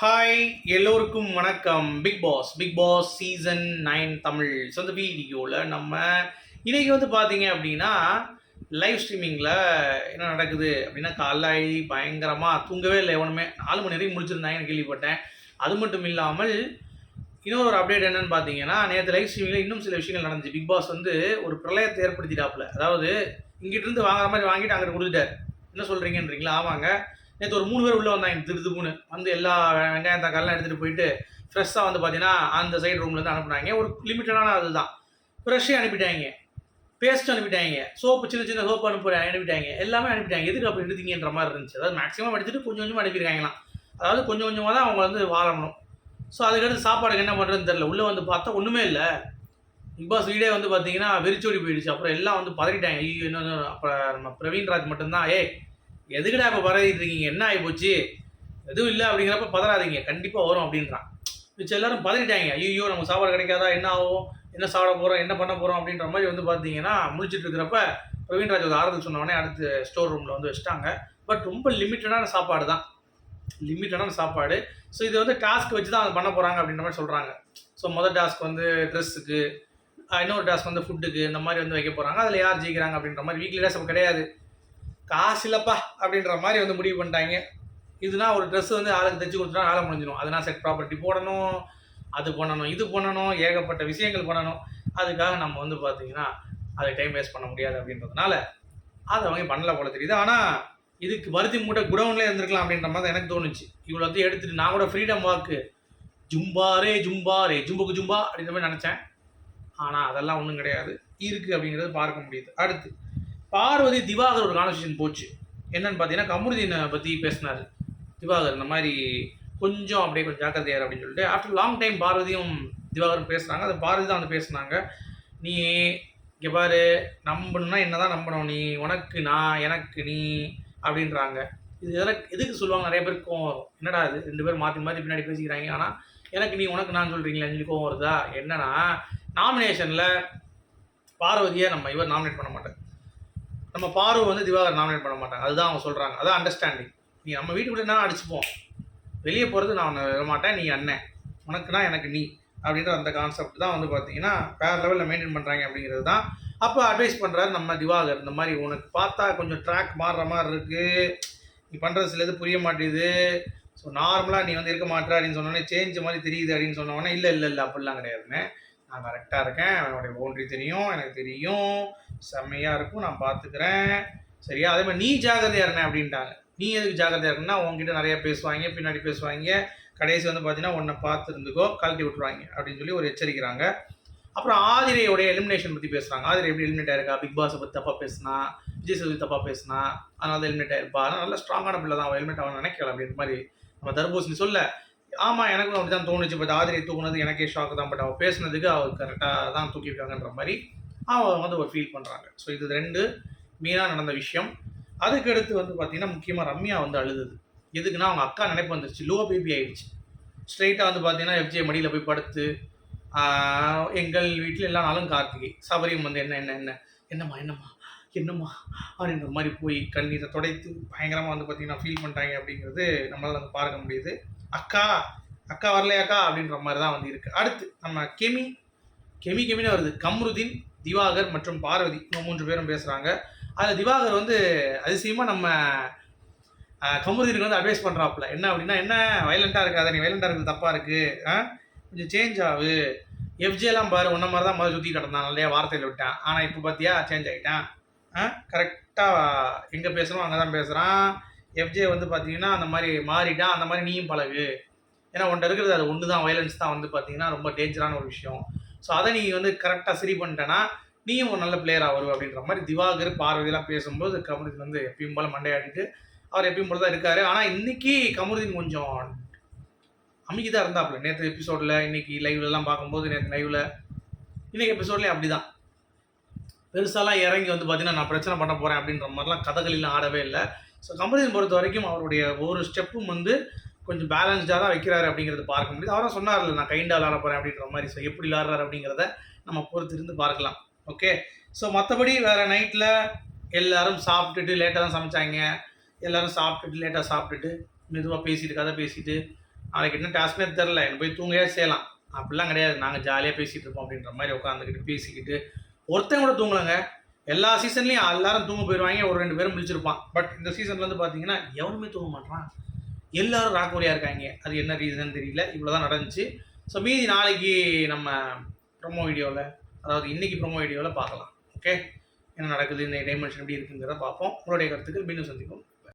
Hi எல்லோருக்கும் வணக்கம். Bigg Boss Bigg Boss season nine Tamil. So இந்த வீடியோவில் நம்ம இன்றைக்கி வந்து பார்த்தீங்க அப்படின்னா லைவ் ஸ்ட்ரீமிங்கில் என்ன நடக்குது அப்படின்னா காலைல ஆகி பயங்கரமாக தூங்கவே இல்லை. எவனுமே நாலு மணி வரைக்கும் முடிச்சிருந்தாங்கன்னு கேள்விப்பட்டேன்? அது மட்டும் இல்லாமல் இன்னொரு ஒரு அப்டேட் என்னன்னு பார்த்தீங்கன்னா நேற்று லைவ் ஸ்ட்ரீமிங்கில் இன்னும் சில விஷயங்கள் நடந்துச்சு. பிக் பாஸ் வந்து ஒரு பிரளயத்தை ஏற்படுத்திட்டாப்புல. அதாவது இங்கிட்டிருந்து வாங்குற மாதிரி வாங்கிட்டு அங்கிட்டு கொடுத்துட்டார். என்ன சொல்கிறீங்கன்றீங்களா ஆமாங்க. நேற்று ஒரு மூணு பேர் உள்ளே வந்தாங்க திருது மூணு வந்து எல்லா வெங்காயம் தக்காளிலாம் எடுத்துகிட்டு போயிட்டு ஃப்ரெஷ்ஷாக வந்து பார்த்தீங்கன்னா அந்த சைடு ரூம்லேருந்து அனுப்புனாங்க. ஒரு லிமிட்டடான அதுதான். ஃப்ரெஷ்ஷே அனுப்பிட்டாங்க. பேஸ்ட் அனுப்பிட்டாங்க. சோப்பு சின்ன சின்ன சோப்பு அனுப்பி அனுப்பிட்டாங்க. எல்லாமே அனுப்பிட்டாங்க. எதுக்கு அப்படி எடுத்தீங்கன்ற மாதிரி இருந்துச்சு. அதாவது மேக்ஸிமம் எடுத்துகிட்டு கொஞ்சம் கொஞ்சமாக அனுப்பியிருக்காங்களாம் அதாவது கொஞ்சம் கொஞ்சமாக தான் அவங்க வந்து வாழணும். ஸோ அதுக்கடுத்து சாப்பாடுக்கு என்ன பண்ணுறதுன்னு தெரில உள்ளே வந்து பார்த்தா ஒன்றுமே இல்லை. பிக் பாஸ் வீடே வந்து பார்த்தீங்கன்னா வெறிச்சோடி போயிடுச்சு. அப்புறம் எல்லாம் வந்து பதறிட்டாங்க. ஐயோ என்ன அப்புறம் நம்ம பிரவீன்ராஜ் மட்டும்தான். ஏய் எதுக்குடா இப்போ பரவிட்டு இருக்கீங்க? என்ன ஆகி போச்சு? எதுவும் இல்லை அப்படிங்கிறப்ப பதறாதீங்க. கண்டிப்பாக வரும் அப்படின்றான். மிச்சம் எல்லாரும் பதறிட்டாங்க. ஐயோ நமக்கு சாப்பாடு கிடைக்காதா? என்ன ஆகும்? என்ன சாப்பிட போகிறோம் என்ன பண்ண போகிறோம் அப்படின்ற மாதிரி வந்து பார்த்தீங்கன்னா முடிச்சுட்டு இருக்கிறப்ப பிரவீன்ராஜ் ஒரு ஆறுதல் சொன்ன அடுத்து ஸ்டோர் ரூமில் வந்து வச்சுட்டாங்க. பட் ரொம்ப லிமிட்டடான சாப்பாடு தான். லிமிட்டடான சாப்பாடு. ஸோ இது வந்து டாஸ்க் வச்சு தான் பண்ண போகிறாங்க அப்படின்ற மாதிரி சொல்கிறாங்க ஸோ மொதல் டாஸ்க் வந்து ட்ரெஸ்ஸுக்கு இன்னொரு டாஸ்க் வந்து ஃபுட்டுக்கு இந்த மாதிரி வந்து வைக்க போகிறாங்க அதில் யார் ஜெயிக்கிறாங்க அப்படின்ற மாதிரி வீக்லி டாஸ்க் கிடையாது. காசு இல்லைப்பா அப்படின்ற மாதிரி வந்து முடிவு பண்ணிட்டாங்க. இதுனா ஒரு ட்ரெஸ் வந்து ஆளுக்கு தைச்சு கொடுத்துட்டா ஆளை முடிஞ்சிடும். அதுனா செட் ப்ராப்பர்ட்டி போடணும் அது பண்ணணும் இது பண்ணணும் ஏகப்பட்ட விஷயங்கள் பண்ணணும். அதுக்காக நம்ம வந்து பார்த்தீங்கன்னா அதை டைம் வேஸ்ட் பண்ண முடியாது அப்படின்றதுனால அதை அவங்க பண்ணல போல தெரியுது. ஆனால் இதுக்கு பருத்தி மூட்டை குடவுன்லேயே இருந்திருக்கலாம் அப்படின்ற மாதிரி தான் எனக்கு தோணுச்சு. இவ்வளோ வந்து எடுத்துட்டு நான் கூட ஃப்ரீடம் வாக்கு ஜும்பாரே ஜும்பாரே ஜும்புக்கு ஜும்பா அப்படின்ற மாதிரி நினச்சேன். ஆனால் அதெல்லாம் ஒன்றும் கிடையாது. இருக்குது அப்படிங்கிறது பார்க்க முடியுது. அடுத்து பார்வதி திவாகர் ஒரு கான்வர்சேஷன் போச்சு. என்னன்னு பார்த்தீங்கன்னா கமருதீனை பற்றி பேசினார். திவாகர் இந்த மாதிரி கொஞ்சம் அப்படியே கொஞ்சம் ஜாக்கிரதையார் அப்படின்னு சொல்லிட்டு ஆஃப்டர் லாங் டைம் பார்வதியும் திவாகரும் பேசுகிறாங்க அது பாரதி தான் வந்து பேசுனாங்க. நீ இங்கே பாரு நம்பணும்னா என்ன தான் நம்பணும்? நீ உனக்கு நான் எனக்கு நீ அப்படின்றாங்க. இது எதற்கு எதுக்கு சொல்லுவாங்க? நிறைய பேருக்கு கோவம் வரும். என்னடா இது? ரெண்டு பேரும் மாற்றி மாற்றி பின்னாடி பேசிக்கிறாங்க. ஆனால் எனக்கு நீ உனக்கு நான் சொல்கிறீங்களா சொல்லி கோவம் வருதா? என்னன்னா நாமினேஷனில் பார்வதியை நம்ம இவர் நாமினேட் பண்ண மாட்டேன் நம்ம பார்வை வந்து திவாகர் நாமினேட் பண்ண மாட்டாங்க. அதுதான் அவங்க சொல்கிறாங்க அதான் அண்டர்ஸ்டாண்டிங் நீ நம்ம வீட்டுக்குள்ளே என்ன அடிச்சுப்போம் வெளியே போகிறது நான் உன்னை விட மாட்டேன் நீ அண்ணன் உனக்குனா எனக்கு நீ அப்படின்ற அந்த கான்செப்ட் தான் வந்து பார்த்தீங்கன்னா வேறு லெவலில் மெயின்டைன் பண்ணுறாங்க அப்படிங்கிறது தான் அப்போ அட்வைஸ் பண்ணுறாரு நம்ம திவாகர். இந்த மாதிரி உனக்கு பார்த்தா கொஞ்சம் ட்ராக் மாறுற மாதிரி இருக்குது நீ பண்ணுறது சில இது புரிய மாட்டேங்குது. ஸோ நார்மலாக நீ வந்து இருக்க மாட்டேற அப்படின்னு சொன்னோடனே சேஞ்ச் மாதிரி தெரியுது அப்படின்னு சொன்னோடனே இல்லை இல்லை இல்லை அப்படிலாம் கிடையாதுன்னு நான் கரெக்டாக இருக்கேன். என்னுடைய பவுண்ட்ரி தெரியும் எனக்கு தெரியும். செம்மையாக இருக்கும் நான் பார்த்துக்கிறேன் சரியா? அதே மாதிரி நீ ஜாகிரதையாக இருந்தேன் அப்படின்ட்டாங்க. நீ எதுக்கு ஜாகிரதையாக இருக்குன்னா உங்ககிட்ட நிறைய பேசுவாங்க பின்னாடி பேசுவாங்க. கடைசி வந்து பார்த்தீங்கன்னா உன்னை பார்த்து இருந்துக்கோ கழட்டி விட்டுருவாங்க அப்படின்னு சொல்லி ஒரு எச்சரிக்கிறாங்க. அப்புறம் ஆதிரையோடைய எலிமினேஷன் பற்றி பேசுகிறாங்க ஆதிரை எப்படி எலிமினேட் ஆயிருக்கா? பிக் பாஸை பற்றி தப்பாக பேசினா விஜய் சேதுபதி தப்பாக பேசினா அதனால தான் எலிமினேட் ஆயிருப்பா. அதனால் நல்ல ஸ்ட்ராங்கான பிள்ளை தான் அவன் எலிமினேட் ஆகணும் நினைக்கல அப்படின்ற மாதிரி நம்ம தர்பூசணி சொல்ல. ஆமாம் எனக்கும் அப்படி தான் தோணுச்சு பட் ஆதிரை தூக்குனது எனக்கே ஷாக் தான். பட் அவள் பேசுனதுக்கு அவள் கரெக்டாக தான் தூக்கியிருக்காங்கன்ற மாதிரி அவங்க வந்து ஒரு ஃபீல் பண்ணுறாங்க ஸோ இது ரெண்டு மெயினாக நடந்த விஷயம். அதுக்கடுத்து வந்து பார்த்தீங்கன்னா முக்கியமாக ரம்யா வந்து அழுதுது. எதுக்குன்னா அவங்க அக்கா நினைப்பு வந்துருச்சு. லோ பேபி ஆயிடுச்சு. ஸ்ட்ரைட்டாக வந்து பார்த்தீங்கன்னா எஃப்ஜே மடியில் போய் படுத்து எங்கள் வீட்டில் எல்லா நாளும் கார்த்திகை. சபரியம் வந்து என்ன என்ன என்ன? என்னம்மா என்னம்மா? என்னம்மா? அப்படின்ற மாதிரி போய் கண்ணீரை துடைத்து பயங்கரமாக வந்து பார்த்தீங்கன்னா ஃபீல் பண்ணுறாங்க அப்படிங்கிறது நம்மளால் வந்து பார்க்க முடியுது. அக்கா அக்கா வரலையாக்கா? அப்படின்ற மாதிரி தான் வந்து இருக்குது அடுத்து நம்ம கெமி கெமி கெமின்னு வருது. கம்ருதீன் திவாகர் மற்றும் பார்வதி இவங்க மூன்று பேரும் பேசுகிறாங்க அதில் திவாகர் வந்து அதிசயமாக நம்ம கமுருதீனுக்கு வந்து அட்வைஸ் பண்ணுறாப்புல என்ன அப்படின்னா என்ன? வயலண்ட்டாக இருக்காத நீ வயலண்ட்டாக இருக்குது தப்பாக இருக்குது கொஞ்சம் சேஞ்ச் ஆகு எஃப்ஜேலாம் பாரு உன்ன மாதிரி தான் முதல்ல சுற்றி கிடந்தான். நிறைய வார்த்தையில் விட்டான். ஆனால் இப்போ பார்த்தியா சேஞ்ச் ஆகிட்டான் ஆ? கரெக்டாக எங்கே பேசுகிறோம் அங்கே தான் பேசுகிறான் எஃப்ஜே வந்து பார்த்தீங்கன்னா அந்த மாதிரி மாறிட்டான். அந்த மாதிரி நீயும் பழகு. ஏன்னா உன்ட்ட இருக்கிறது அது ஒன்று தான் வயலன்ஸ் தான் வந்து பார்த்தீங்கன்னா ரொம்ப டேஞ்சரான ஒரு விஷயம். ஸோ அதை நீ வந்து கரெக்டாக சரி பண்ணிட்டேன்னா நீயும் ஒரு நல்ல பிளேயராக வருவ அப்படின்ற மாதிரி திவாகர் பார்வதியெல்லாம் பேசும்போது கமருதீன் வந்து எப்பயும் போல் மண்டையாடிட்டு அவர் எப்பயும் போல தான் இருக்காரு. ஆனால் இன்னைக்கு கமருதீன் கொஞ்சம் அமைதி தான் இருந்தாப்புல நேற்று எபிசோடில் இன்னைக்கு லைவ்லலாம் பார்க்கும்போது நேற்று லைவில் இன்னைக்கு எபிசோட்லேயும் அப்படி தான் பெருசாலாம் இறங்கி வந்து பார்த்தீங்கன்னா நான் பிரச்சனை பண்ண போகிறேன் அப்படின்ற மாதிரிலாம் கதகளிலாம் ஆடவே இல்லை. ஸோ கமருதீன் பொறுத்த வரைக்கும் அவருடைய ஒரு ஸ்டெப்பும் வந்து கொஞ்சம் பேலன்ஸ்டாக தான் வைக்கிறாரு அப்படிங்கிறது பார்க்க முடியுது. அவரும் சொன்னார்ல நான் கைண்டாக விளாட போகிறேன் அப்படின்ற மாதிரி. ஸோ எப்படி விளாட்றாரு அப்படிங்கிறத நம்ம பொறுத்திருந்து பார்க்கலாம். ஓகே ஸோ மற்றபடி வேறு நைட்டில் எல்லோரும் சாப்பிட்டுட்டு லேட்டாக தான் சமைச்சாங்க. எல்லோரும் சாப்பிட்டுட்டு லேட்டாக சாப்பிட்டுட்டு மெதுவாக பேசிட்டு கதை பேசிட்டு நாளைக்கு என்ன டாஸ்மே தெரில எனக்கு போய் தூங்கவே செய்யலாம். அப்படிலாம் கிடையாது. நாங்கள் ஜாலியாக பேசிகிட்டு இருப்போம் அப்படின்ற மாதிரி உட்காந்துக்கிட்டு பேசிக்கிட்டு ஒருத்தன் கூட தூங்கலைங்க. எல்லா சீசன்லேயும் எல்லாரும் தூங்க போயிடுவாங்க ஒரு ரெண்டு பேரும் முடிச்சிருப்பான் பட் இந்த சீசன்லேருந்து வந்து பார்த்தீங்கன்னா எவனுமே தூங்க மாட்டான் எல்லோரும் ராக்கோலியாக இருக்காங்க. அது என்ன ரீசன் தெரியல. இவ்வளோ தான் நடந்துச்சு. ஸோ மீதி நாளைக்கு நம்ம ப்ரொமோ வீடியோவில் அதாவது இன்றைக்கி ப்ரொமோ வீடியோவில் பார்க்கலாம். ஓகே என்ன நடக்குது இந்த டைமென்ஷன் எப்படி இருக்குங்கிறத பார்ப்போம். உங்களுடைய கருத்துக்கள் மீண்டும் சந்திப்போம்.